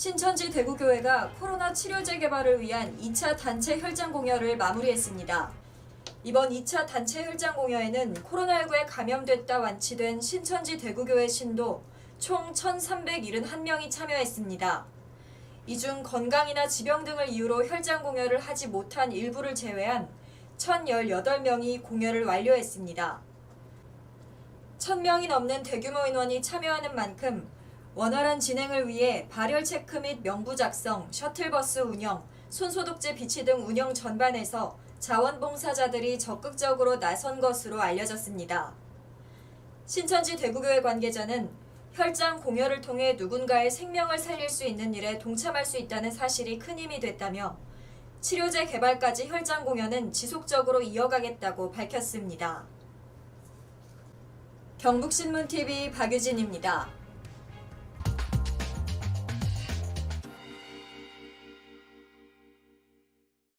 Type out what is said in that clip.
신천지 대구교회가 코로나 치료제 개발을 위한 2차 단체 혈장 공여를 마무리했습니다. 이번 2차 단체 혈장 공여에는 코로나19에 감염됐다 완치된 신천지 대구교회 신도 총 1,371명이 참여했습니다. 이 중 건강이나 지병 등을 이유로 혈장 공여를 하지 못한 일부를 제외한 1,018명이 공여를 완료했습니다. 1,000명이 넘는 대규모 인원이 참여하는 만큼 원활한 진행을 위해 발열 체크 및 명부 작성, 셔틀버스 운영, 손소독제 비치 등 운영 전반에서 자원봉사자들이 적극적으로 나선 것으로 알려졌습니다. 신천지 대구교회 관계자는 혈장 공여를 통해 누군가의 생명을 살릴 수 있는 일에 동참할 수 있다는 사실이 큰 힘이 됐다며 치료제 개발까지 혈장 공여는 지속적으로 이어가겠다고 밝혔습니다. 경북신문TV 박유진입니다.